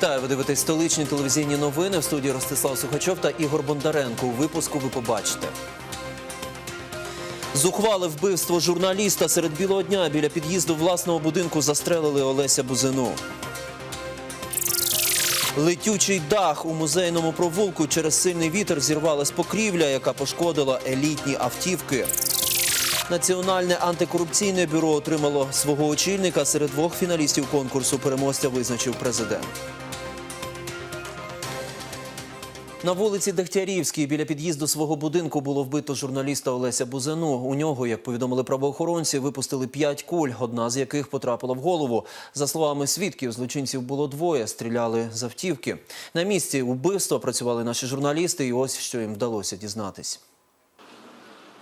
Вітаю, ви дивитесь столичні телевізійні новини в студії Ростислав Сухачов та Ігор Бондаренко. У випуску ви побачите. Зухвале вбивство журналіста серед білого дня біля під'їзду власного будинку застрелили Олеся Бузину. Летючий дах у музейному провулку через сильний вітер зірвалась покрівля, яка пошкодила елітні автівки. Національне антикорупційне бюро отримало свого очільника. Серед двох фіналістів конкурсу переможця визначив президент. На вулиці Дегтярівській біля під'їзду свого будинку було вбито журналіста Олеся Бузину. У нього, як повідомили правоохоронці, випустили п'ять куль, одна з яких потрапила в голову. За словами свідків, злочинців було двоє, стріляли з автівки. На місці вбивства працювали наші журналісти, і ось що їм вдалося дізнатись.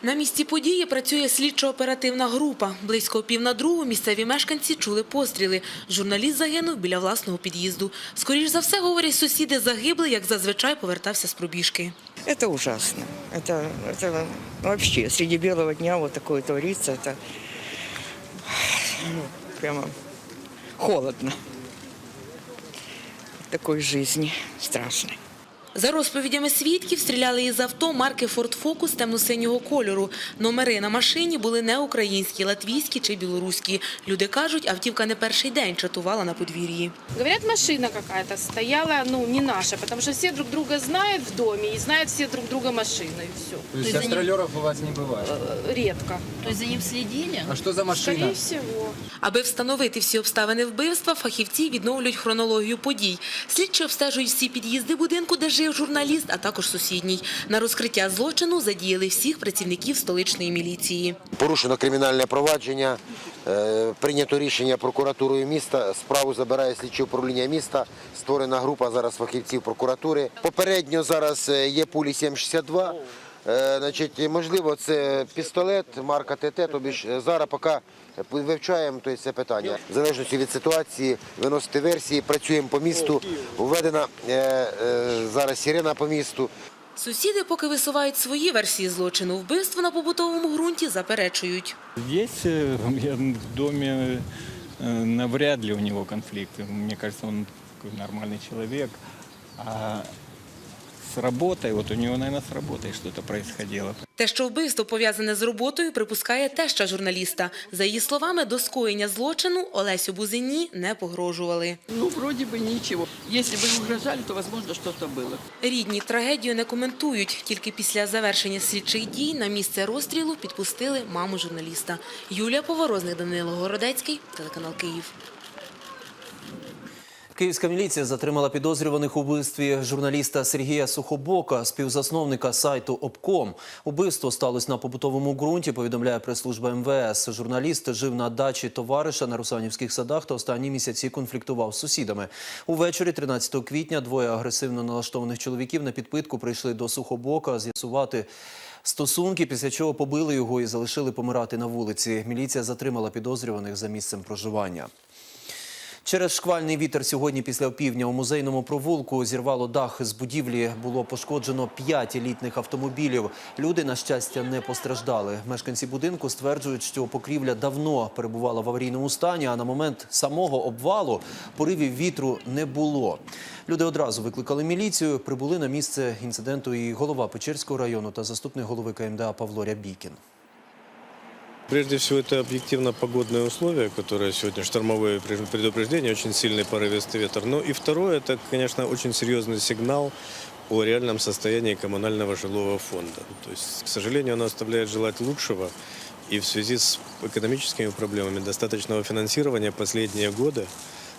На місці події працює слідчо-оперативна група. Близько пів на другу місцеві мешканці чули постріли. Журналіст загинув біля власного під'їзду. Скоріш за все, говорять сусіди, загиблий, як зазвичай повертався з пробіжки. Это ужасно. Это, это вообще среди белого дня вот такое творится. Это ну, прямо холодно. Такой жизни страшной. За розповідями свідків, стріляли із авто марки Ford Focus темно-синього кольору. Номери на машині були не українські, латвійські чи білоруські. Люди кажуть, автівка не перший день чатувала на подвір'ї. Говорят, машина какая-то стояла, ну, не наша, потому что все друг друга знают в доме и знают все друг друга машину, и все. То есть гастролеров у вас не бывает? Редко. То за ним следили? А что за машина? Всего. Аби встановити всі обставини вбивства, фахівці відновлюють хронологію подій. Слідчі обстежують всі під'їзди будинку, де жив журналіст, а також сусідній. На розкриття злочину задіяли всіх працівників столичної міліції. Порушено кримінальне провадження, е, прийнято рішення прокуратурою міста. Справу забирає слідче управління міста. Створена група зараз фахівців прокуратури. Попередньо зараз е, є пулі 7,62. Е, Значить, можливо, це пістолет марка ТТ. Тобі ж е, зараз поки вивчаємо то є це питання. В залежності від ситуації виносити версії, працюємо по місту. Введена е, е, зараз сирена по місту. Сусіди поки висувають свої версії злочину. Вбивство на побутовому ґрунті заперечують. Здесь, э, я в доме, э, навряд ли у него конфликты. Мне кажется, он такой нормальный человек. А с работой, вот у него, наверное, с работой что-то происходило. Те, що вбивство пов'язане з роботою, припускає теща журналіста. За її словами, до скоєння злочину Олесю Бузині не погрожували. Ну, вроде бы ничего. Если бы им угрожали, то, возможно, что-то было. Рідні трагедію не коментують. Тільки після завершення слідчих дій на місце розстрілу підпустили маму журналіста. Юлія Поворозник, Данило Городецький, телеканал Київ. Київська міліція затримала підозрюваних у вбивстві журналіста Сергія Сухобока, співзасновника сайту Обком. Убивство сталося на побутовому ґрунті, повідомляє прес-служба МВС. Журналіст жив на дачі товариша на Русанівських садах та останні місяці конфліктував з сусідами. Увечері 13 квітня двоє агресивно налаштованих чоловіків на підпитку прийшли до Сухобока з'ясувати стосунки, після чого побили його і залишили помирати на вулиці. Міліція затримала підозрюваних за місцем проживання. Через шквальний вітер сьогодні після опівдня у музейному провулку зірвало дах з будівлі. Було пошкоджено п'ять елітних автомобілів. Люди, на щастя, не постраждали. Мешканці будинку стверджують, що покрівля давно перебувала в аварійному стані, а на момент самого обвалу поривів вітру не було. Люди одразу викликали міліцію. Прибули на місце інциденту і голова Печерського району та заступник голови КМДА Павло Рябікін. Прежде всего, это объективно-погодные условия, которые сегодня штормовые предупреждения, очень сильный порывистый ветер. Ну и второе, это, конечно, очень серьезный сигнал о реальном состоянии коммунального жилого фонда. То есть, к сожалению, оно оставляет желать лучшего. И в связи с экономическими проблемами достаточного финансирования последние годы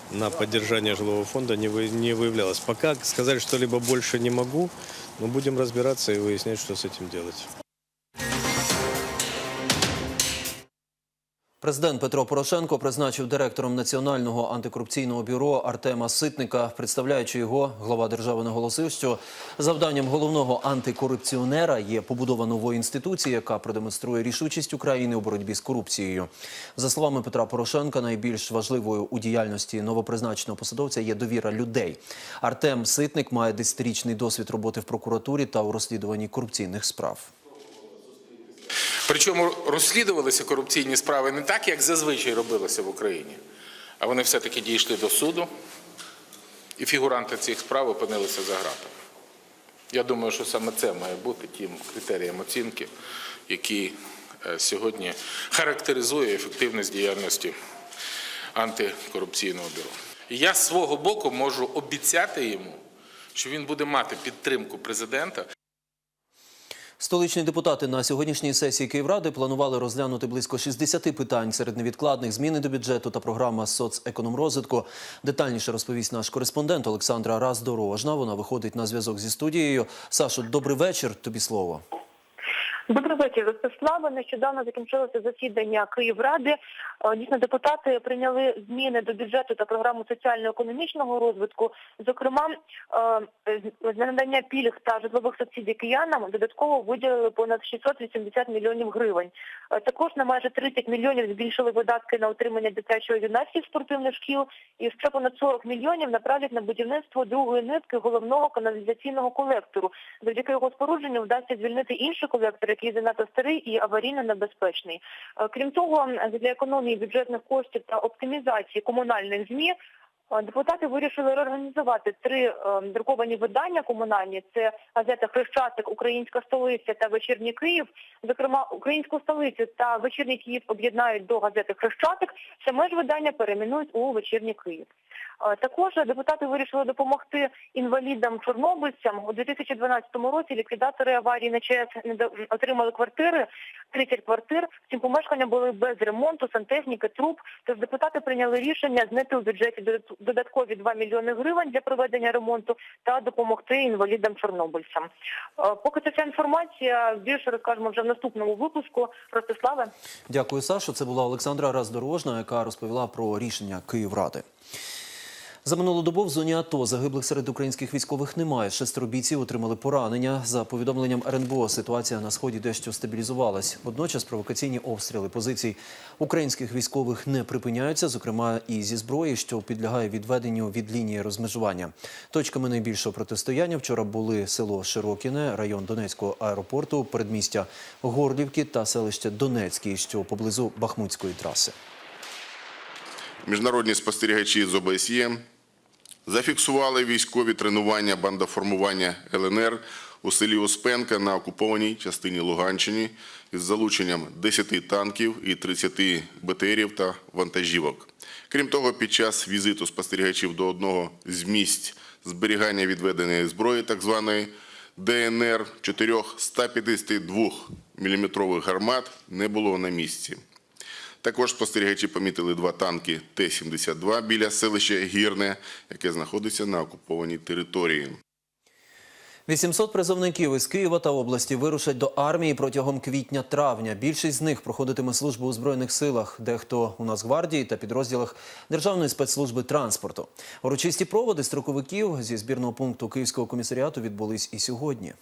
на поддержание жилого фонда не, вы, не выявлялось. Пока сказать что-либо больше не могу, но будем разбираться и выяснять, что с этим делать. Президент Петро Порошенко призначив директором Національного антикорупційного бюро Артема Ситника. Представляючи його, глава держави наголосив, що завданням головного антикорупціонера є побудова нової інституції, яка продемонструє рішучість України у боротьбі з корупцією. За словами Петра Порошенка, найбільш важливою у діяльності новопризначеного посадовця є довіра людей. Артем Ситник має десятирічний досвід роботи в прокуратурі та у розслідуванні корупційних справ. Причому розслідувалися корупційні справи не так, як зазвичай робилося в Україні, а вони все-таки дійшли до суду, і фігуранти цих справ опинилися за ґратами. Я думаю, що саме це має бути тим критерієм оцінки, який е, сьогодні характеризує ефективність діяльності антикорупційного бюро. Я з свого боку можу обіцяти йому, що він буде мати підтримку президента. Столичні депутати на сьогоднішній сесії Київради планували розглянути близько 60 питань серед невідкладних зміни до бюджету та програма соцекономрозвитку. Детальніше розповість наш кореспондент Олександра Раздорожна. Вона виходить на зв'язок зі студією. Сашо, добрий вечір. Тобі слово. Добрий вечір, Ростислава. Нещодавно закінчилося засідання Київради. Е, Дійсно, депутати прийняли зміни до бюджету та програму соціально-економічного розвитку. Зокрема, е, для надання пільг та житлових субсидій киянам додатково виділили понад 680 мільйонів гривень. Е, Також на майже 30 мільйонів збільшили видатки на утримання дитячої юнацьких спортивних шкіл і ще понад 40 мільйонів направлять на будівництво другої нитки головного каналізаційного колектору. Завдяки його спорудженню вдасться звільнити інший колектор, який занадто старий і аварійно небезпечний. Е, Крім того, для економії бюджетних коштів та оптимізації комунальних ЗМІ е, депутати вирішили реорганізувати три е, друковані видання комунальні. Це газета Хрещатик, Українська столиця та Вечірній Київ. Зокрема, Українську столицю та Вечірній Київ об'єднають до газети Хрещатик. Саме ж видання перейменують у Вечірній Київ. Е, Також депутати вирішили допомогти інвалідам-чорнобильцям. У 2012 році ліквідатори аварії на ЧАЕС отримали квартири, 30 квартир. Ці помешкання були без ремонту, сантехніки, труб. Тож депутати прийняли рішення знайти у бюджеті додаткові 2 мільйони гривень для проведення ремонту та допомогти інвалідам-чорнобильцям. Е, Поки це ця інформація, більше розкажемо вже в наступному випуску. Ростиславе. Дякую, Сашо. Це була Олександра Раздорожна, яка розповіла про рішення Київради. За минулу добу в зоні АТО загиблих серед українських військових немає. Шестеро бійців отримали поранення. За повідомленням РНБО, ситуація на сході дещо стабілізувалась. Водночас провокаційні обстріли позицій українських військових не припиняються, зокрема і зі зброї, що підлягає відведенню від лінії розмежування. Точками найбільшого протистояння вчора були село Широкіне, район Донецького аеропорту, передмістя Горлівки та селище Донецький, що поблизу Бахмутської траси. Міжнародні спостерігачі з ОБСЄ зафіксували військові тренування бандаформування ЛНР у селі Успенка на окупованій частині Луганщини із залученням 10 танків і 30 БТРів та вантажівок. Крім того, під час візиту спостерігачів до одного з місць зберігання відведеної зброї, так званої ДНР, чотирьох 152 мм гармат не було на місці. Також спостерігачі помітили два танки Т-72 біля селища Гірне, яке знаходиться на окупованій території. 800 призовників із Києва та області вирушать до армії протягом квітня-травня. Більшість з них проходитиме службу у збройних силах, дехто у Нацгвардії та підрозділах Державної спецслужби транспорту. Урочисті проводи строковиків зі збірного пункту Київського комісаріату відбулись і сьогодні.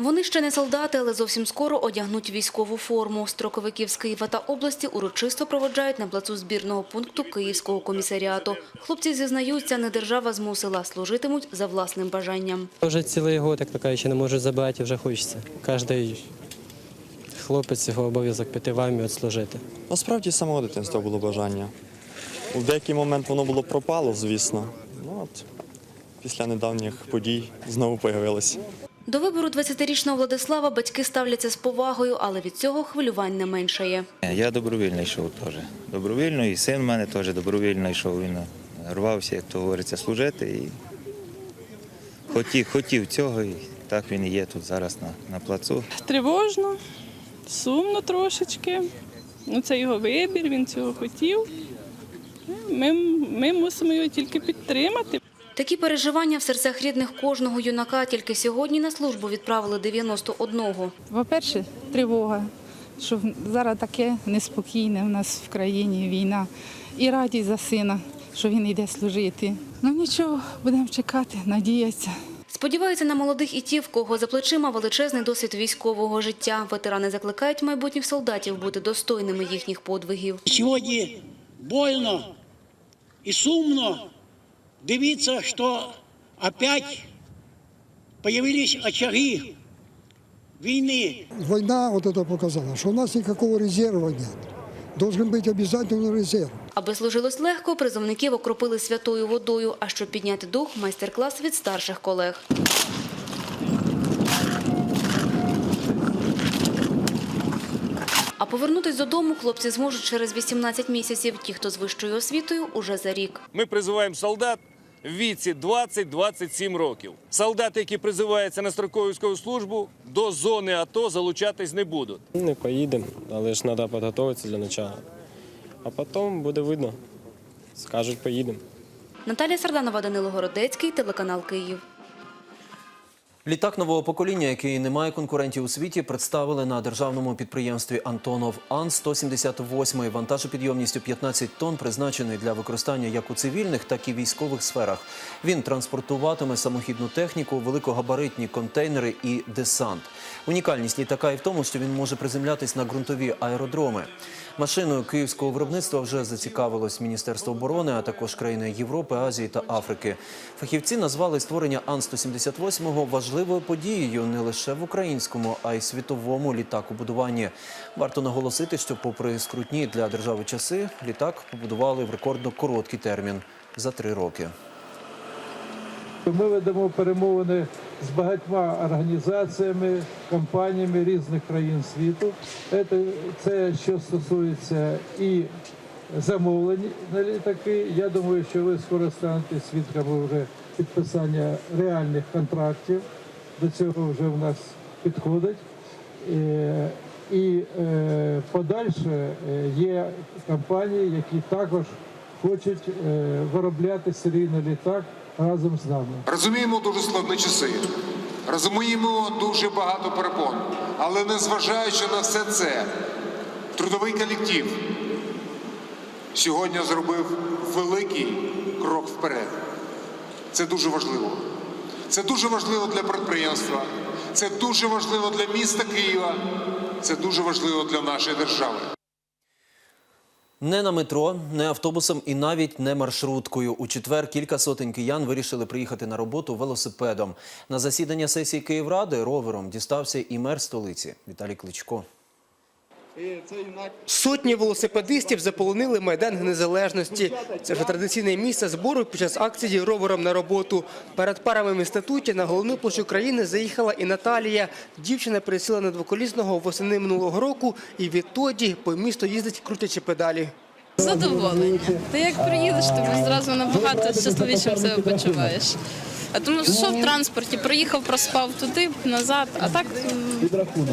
Вони ще не солдати, але зовсім скоро одягнуть військову форму. Строковиків з Києва та області урочисто проводжають на плацу збірного пункту Київського комісаріату. Хлопці зізнаються, не держава змусила, служитимуть за власним бажанням. Вже цілий год, як то кажучи, не можу забирати, вже хочеться. Кожен хлопець його обов'язок піти в армію служити. Насправді з самого дитинства було бажання. У деякий момент воно було пропало, звісно. Ну от після недавніх подій знову появилося. До вибору 20-річного Владислава батьки ставляться з повагою, але від цього хвилювань не меншає. Я добровільно йшов теж. Добровільно, і син в мене теж добровільно йшов. Він рвався, як то говориться, служити. І хотів, хотів цього, і так він і є тут зараз на, на плацу. Тривожно, сумно трошечки. Ну, це його вибір, він цього хотів. Ми, ми мусимо його тільки підтримати. Такі переживання в серцях рідних кожного юнака тільки сьогодні на службу відправили 91-го. По-перше, тривога, що зараз таке неспокійне в нас в країні війна. І радість за сина, що він йде служити. Ну нічого, будемо чекати, надіятися. Сподіваються на молодих і ті, в кого за плечима величезний досвід військового життя. Ветерани закликають майбутніх солдатів бути достойними їхніх подвигів. Сьогодні больно і сумно дивитися, що опять появились очаги війни. Война вот это показала, что у нас никакого резерва нет. Должен быть обязательно резерв. Аби служилось легко, призовників окропили святою водою, а щоб підняти дух, майстер-клас від старших колег. А повернутись додому хлопці зможуть через 18 місяців. Ті, хто з вищою освітою, уже за рік. Ми призиваємо солдат в віці 20-27 років. Солдати, які призиваються на строкову військову службу, до зони АТО залучатись не будуть. Не поїдемо, але ж треба підготуватися для начала. А потім буде видно. Скажуть, поїдемо. Наталія Сарданова, Данило Городецький, телеканал Київ. Літак нового покоління, який не має конкурентів у світі, представили на державному підприємстві Антонов Ан-178 вантажопідйомністю 15 тонн, призначений для використання як у цивільних, так і військових сферах. Він транспортуватиме самохідну техніку, великогабаритні контейнери і десант. Унікальність літака і в тому, що він може приземлятись на ґрунтові аеродроми. Машиною київського виробництва вже зацікавилось Міністерство оборони, а також країни Європи, Азії та Африки. Фахівці назвали створення Ан-178 важливою подією не лише в українському, а й світовому літакобудуванні. Варто наголосити, що, попри скрутні для держави часи, літак побудували в рекордно короткий термін за три роки. Ми ведемо перемовини з багатьма організаціями, компаніями різних країн світу. Це, що стосується і замовлень на літаки. Я думаю, що ви скоро станете свідками вже підписання реальних контрактів. До цього вже в нас підходить. Е, І е, подальше е, є компанії, які також хочуть виробляти серійний літак разом з нами. Розуміємо дуже складні часи, розуміємо дуже багато перепон, але незважаючи на все це, трудовий колектив сьогодні зробив великий крок вперед. Це дуже важливо. Це дуже важливо для підприємства, це дуже важливо для міста Києва, це дуже важливо для нашої держави. Не на метро, не автобусом і навіть не маршруткою. У четвер кілька сотень киян вирішили приїхати на роботу велосипедом. На засідання сесії Київради ровером дістався і мер столиці Віталій Кличко. Сотні велосипедистів заполонили Майдан Незалежності. Це вже традиційне місце збору під час акції «Ровером на роботу». Перед парами в інституті на головну площу країни заїхала і Наталія. Дівчина пересіла на двоколісного восени минулого року і відтоді по місту їздить крутячи педалі. Задоволення. Ти як приїдеш, ти зразу набагато щасливішим себе почуваєш. А тому що в транспорті, приїхав, проспав туди, назад, а так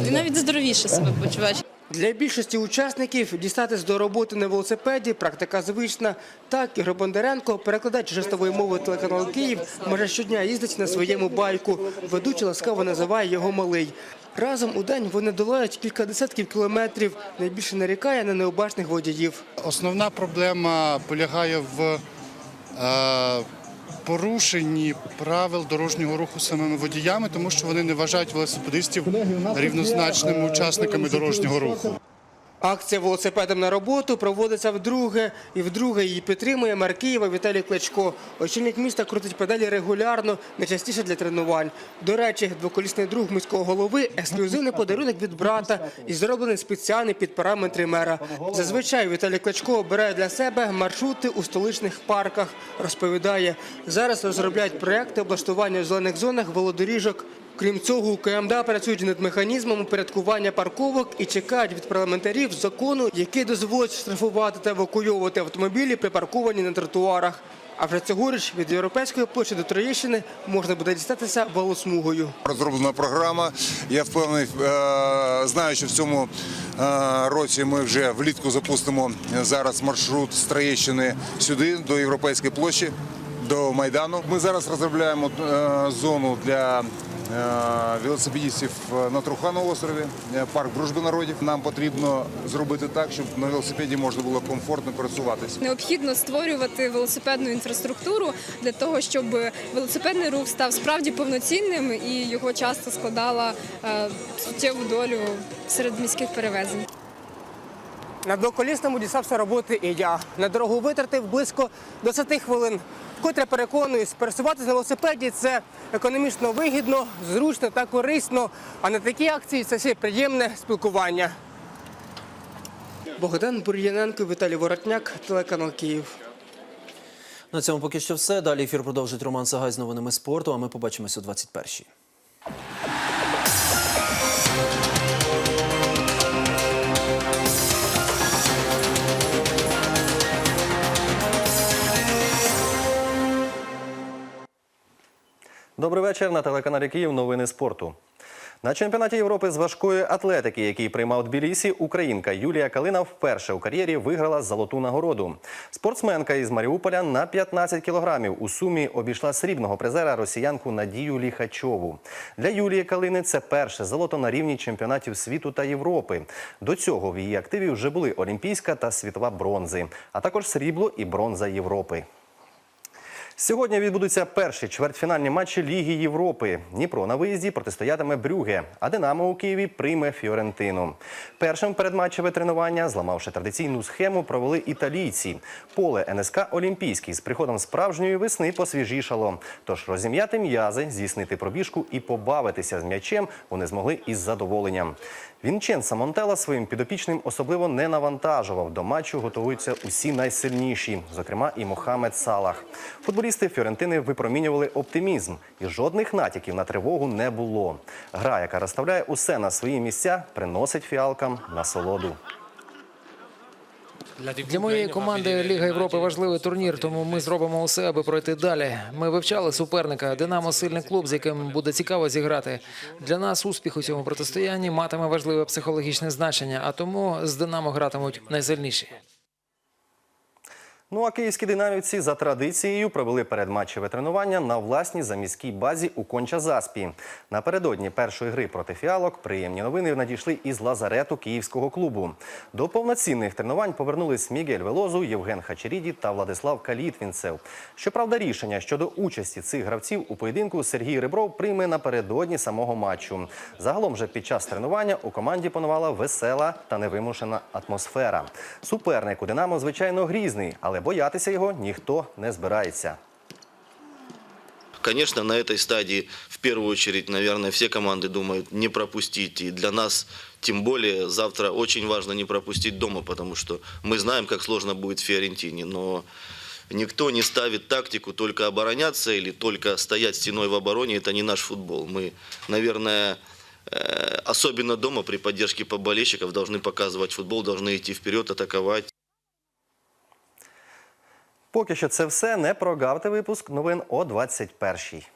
і навіть здоровіше себе почуваєш. Для більшості учасників дістатись до роботи на велосипеді практика звична. Так, Ігор Бондаренко, перекладач жестової мови телеканалу Київ, майже щодня їздить на своєму байку. Ведучий ласкаво називає його малий. Разом у день вони долають кілька десятків кілометрів. Найбільше нарікає на необачних водіїв. Основна проблема полягає в е, порушенні правил дорожнього руху самими водіями, тому що вони не вважають велосипедистів рівнозначними учасниками дорожнього руху. Акція велосипедом на роботу проводиться вдруге, і вдруге її підтримує мер Києва Віталій Кличко. Очільник міста крутить педалі регулярно, найчастіше для тренувань. До речі, двоколісний друг міського голови ексклюзивний подарунок від брата і зроблений спеціально під параметри мера. Зазвичай Віталій Кличко обирає для себе маршрути у столичних парках. Розповідає, зараз розробляють проекти облаштування в зелених зонах велодоріжок. Крім цього, у КМДА працюють над механізмом упорядкування парковок і чекають від парламентарів закону, який дозволить штрафувати та евакуйовувати автомобілі, припарковані на тротуарах. А вже цьогоріч від європейської площі до Троєщини можна буде дістатися велосмугою. Розроблена програма. Я впевнений, е, знаю, що в цьому е, році ми вже влітку запустимо зараз маршрут з Троєщини сюди, до Європейської площі, до Майдану. Ми зараз розробляємо е, зону для е, велосипедистів на Трухановому острові, е, парк дружби народів. Нам потрібно зробити так, щоб на велосипеді можна було комфортно пересуватися. Необхідно створювати велосипедну інфраструктуру для того, щоб велосипедний рух став справді повноцінним і його часто складала е, суттєву долю серед міських перевезень. На двоколісному дістався роботи і я. На дорогу витратив близько 20 хвилин. Вкотре переконуюсь, пересуватися на велосипеді це економічно вигідно, зручно та корисно. А на такі акції це ще приємне спілкування. Богдан Бур'яненко, Віталій Воротняк, телеканал Київ. На цьому поки що все. Далі ефір продовжить Роман Сагай з новинами спорту, а ми побачимося о 21-й. Добрий вечір на телеканалі Київ. Новини спорту. На чемпіонаті Європи з важкої атлетики, який приймав Тбілісі, українка Юлія Калина вперше у кар'єрі виграла золоту нагороду. Спортсменка із Маріуполя на 15 кілограмів у сумі обійшла срібного призера росіянку Надію Ліхачову. Для Юлії Калини це перше золото на рівні чемпіонатів світу та Європи. До цього в її активі вже були олімпійська та світова бронзи, а також срібло і бронза Європи. Сьогодні відбудуться перші чвертьфінальні матчі Ліги Європи. Дніпро на виїзді протистоятиме Брюге, а Динамо у Києві прийме Фіорентину. Першим передматчеве тренування, зламавши традиційну схему, провели італійці. Поле НСК Олімпійський з приходом справжньої весни посвіжішало. Тож розім'яти м'язи, здійснити пробіжку і побавитися з м'ячем вони змогли із задоволенням. Вінченца Монтела своїм підопічним особливо не навантажував. До матчу готуються усі найсильніші, зокрема і Мохамед Салах. Футболісти Фіорентини випромінювали оптимізм, і жодних натяків на тривогу не було. Гра, яка розставляє усе на свої місця, приносить фіалкам насолоду. Для моєї команди Ліга Європи важливий турнір, тому ми зробимо усе, аби пройти далі. Ми вивчали суперника. Динамо сильний клуб, з яким буде цікаво зіграти. Для нас успіх у цьому протистоянні матиме важливе психологічне значення, а тому з Динамо гратимуть найсильніші. Ну а київські динамівці за традицією провели передматчеве тренування на власній заміській базі у Конча-Заспі. Напередодні першої гри проти фіалок приємні новини надійшли із лазарету київського клубу. До повноцінних тренувань повернулись Мігель Велозу, Євген Хачеріді та Владислав Калітвінцев. Щоправда, рішення щодо участі цих гравців у поєдинку Сергій Ребров прийме напередодні самого матчу. Загалом же під час тренування у команді панувала весела та невимушена атмосфера. Суперник у Динамо, звичайно, грізний, але боятися його ніхто не збирається. Конечно, на этой стадии в первую очередь, наверное, все команды думают не пропустить. И для нас, тем более, завтра очень важно не пропустить дома, потому что мы знаем, как сложно будет в Фиорентине. Но никто не ставит тактику только обороняться или только стоять стеной в обороне. Это не наш футбол. Мы, наверное, э, особенно дома при поддержке поболельщиков должны показывать футбол, должны идти вперед, атаковать. Поки що це все. Не прогавте випуск новин о 21-й.